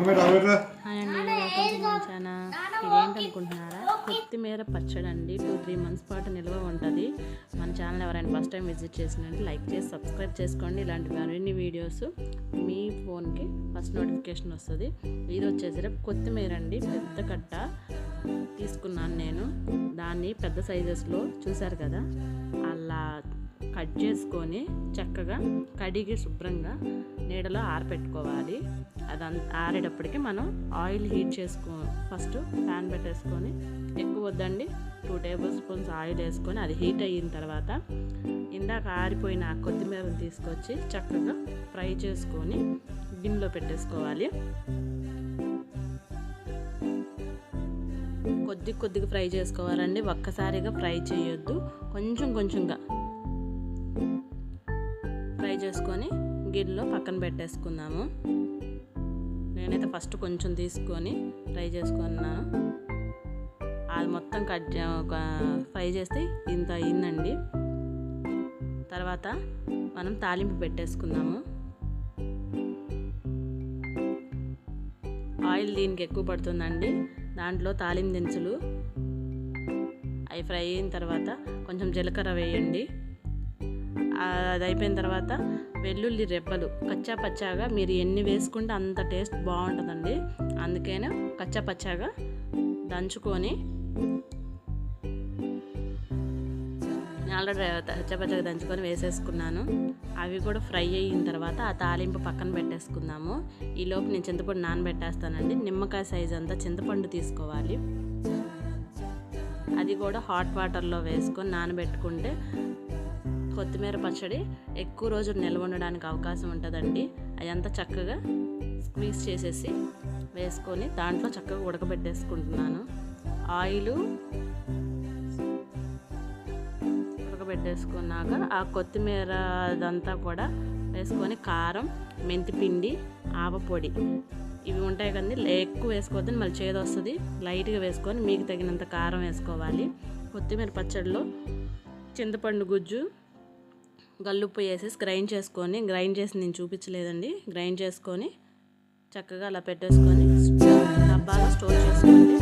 Hi అండి ఇదేంటనుకుంటున్నారా? కొత్తిమీర పచ్చడి అండి టూ త్రీ మంత్స్ పాటు నిల్వ ఉంటుంది. మన ఛానల్ ఎవరైనా ఫస్ట్ టైం విజిట్ చేసినట్టు లైక్ చేసి సబ్స్క్రైబ్ చేసుకోండి. ఇలాంటి మరిన్ని వీడియోస్ మీ ఫోన్కి ఫస్ట్ నోటిఫికేషన్ వస్తుంది. ఇది వచ్చేసరికి కొత్తిమీర అండి. పెద్ద కట్ట తీసుకున్నాను నేను. దాన్ని పెద్ద సైజెస్లో చూసారు కదా? అలా కట్ చేసుకొని చక్కగా కడిగి శుభ్రంగా నీడలో ఆరపెట్టుకోవాలి. అది అన్- ఆరేటప్పటికి మనం ఆయిల్ హీట్ చేసుకో ఫస్ట్ ప్యాన్ పెట్టేసుకొని ఎక్కువ వద్దండి. టూ టేబుల్ స్పూన్స్ ఆయిల్ వేసుకొని అది హీట్ అయిన తర్వాత ఇందాక ఆరిపోయిన ఆ కొత్తిమీరను తీసుకొచ్చి చక్కగా ఫ్రై చేసుకొని గిన్నెలో పెట్టేసుకోవాలి. కొద్ది కొద్దిగా ఫ్రై చేసుకోవాలండి. ఒక్కసారిగా ఫ్రై చేయొద్దు. కొంచెం కొంచెంగా చేసుకొని గిన్నెలో పక్కన పెట్టేసుకుందాము. నేనైతే ఫస్ట్ కొంచెం తీసుకొని ఫ్రై చేసుకున్నాను. అది మొత్తం కట్ ఒక ఫ్రై చేస్తే ఇంత అయిందండి. తర్వాత మనం తాలింపు పెట్టేసుకుందాము. ఆయిల్ దీనికి ఎక్కువ పడుతుందండి. దాంట్లో తాలింపు దినుసులు అవి ఫ్రై అయిన తర్వాత కొంచెం జీలకర్ర వేయండి. అది అయిపోయిన తర్వాత వెల్లుల్లి రెబ్బలు కచ్చా పచ్చాగా మీరు ఎన్ని వేసుకుంటే అంత టేస్ట్ బాగుంటుందండి. అందుకనే కచ్చా పచ్చాగా దంచుకొని ఆల్రెడీ కచ్చా పచ్చాగా దంచుకొని వేసేసుకున్నాను. అవి కూడా ఫ్రై అయిన తర్వాత ఆ తాలింపు పక్కన పెట్టేసుకుందాము. ఈ లోపు నేను చింతపండు నానబెట్టేస్తానండి. నిమ్మకాయ సైజ్ అంతా చింతపండు తీసుకోవాలి. అది కూడా హాట్ వాటర్లో వేసుకొని నానబెట్టుకుంటే కొత్తిమీర పచ్చడి ఎక్కువ రోజులు నిల్వ ఉండడానికి అవకాశం ఉంటుందండి. అదంతా చక్కగా స్క్వీజ్ చేసేసి వేసుకొని దాంట్లో చక్కగా ఉడకబెట్టేసుకుంటున్నాను. ఆయిలు ఉడకబెట్టేసుకున్నాక ఆ కొత్తిమీర అదంతా కూడా వేసుకొని కారం మెంతిపిండి ఆవపొడి ఇవి ఉంటాయి కానీ ఎక్కువ వేసుకోవద్దని మళ్ళీ చేదు వస్తుంది. లైట్గా వేసుకొని మీకు తగినంత కారం వేసుకోవాలి. కొత్తిమీర పచ్చడిలో చింతపండు గుజ్జు గల్లుప్పు వేసేసి గ్రైండ్ చేసుకొని గ్రైండ్ చేసి నేను చూపించలేదండి. గ్రైండ్ చేసుకొని చక్కగా అలా పెట్టేసుకొని డబ్బాలో స్టోర్ చేసుకోండి